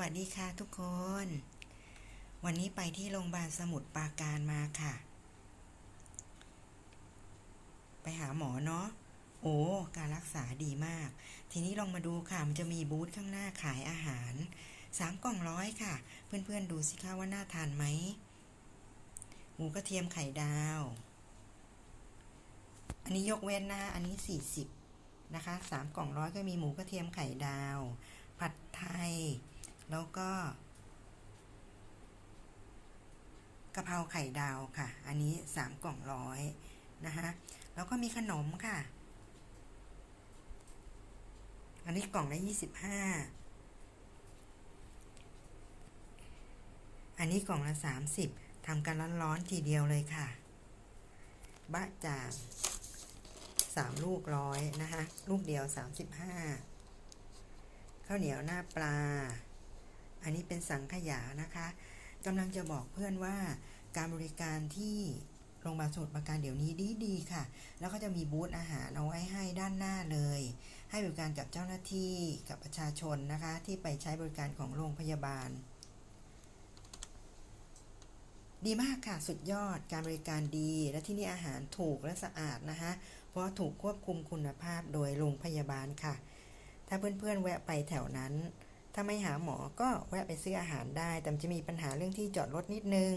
วัสดีค่ะทุกคน วันนี้ไปที่โรงพยาบาลสมุทรปราการมาค่ะ ไปหาหมอเนาะโอ้การรักษาดีมาก ทีนี้ลองมาดูค่ะ มันจะมีบูธข้างหน้าขายอาหารสามกล่องร้อยค่ะ เพื่อนๆดูสิคะว่าน่าทานไหมหมูกระเทียมไข่ดาว อันนี้ยกเว้นนะอันนี้สี่สิบนะคะสามกล่องร้อยก็มีหมูกระเทียมไข่ดาว ผัดไทย แล้วก็กะเพราไข่ดาวค่ะ อันนี้สามกล่องร้อยนะคะแล้วก็มีขนมค่ะ อันนี้กล่องละยี่สิบห้าอันนี้กล่องละสามสิบทำกันร้อนๆทีเดียวเลยค่ะ บะจ่างสามลูกร้อยนะคะ ลูกเดียวสามสิบห้าข้าวเหนียวหน้าปลา อันนี้เป็นสังขยานะคะกำลังจะบอกเพื่อนว่าการบริการที่โรงพยาบาลสมุทรปราการเดี๋ยวนี้ดีดีค่ะ แล้วก็จะมีบูธอาหารเอาไว้ให้ด้านหน้าเลย ให้บริการกับเจ้าหน้าที่กับประชาชนนะคะ ที่ไปใช้บริการของโรงพยาบาล ดีมากค่ะ สุดยอดการบริการดี และที่นี่อาหารถูกและสะอาดนะคะ เพราะถูกควบคุมคุณภาพโดยโรงพยาบาลค่ะ ถ้าเพื่อนๆแวะไปแถวนั้น ถ้าไม่หาหมอก็แวะไปซื้ออาหารได้ แต่จะมีปัญหาเรื่องที่จอดรถนิดนึง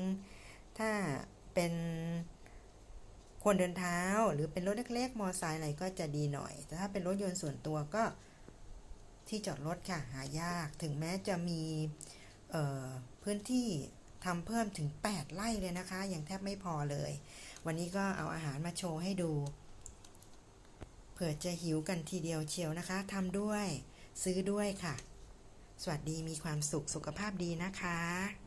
ถ้าเป็นคนเดินเท้าหรือเป็นรถเล็กๆ มอไซค์อะไรก็จะดีหน่อย แต่ถ้าเป็นรถยนต์ส่วนตัวก็ที่จอดรถค่ะหายาก ถึงแม้จะมีพื้นที่ทำเพิ่มถึง 8 ไร่เลยนะคะยังแทบไม่พอเลย วันนี้ก็เอาอาหารมาโชว์ให้ดู เผื่อจะหิวกันทีเดียวเชียวนะคะทำด้วยซื้อด้วยค่ะ สวัสดีมีความสุขสุขภาพดีนะคะ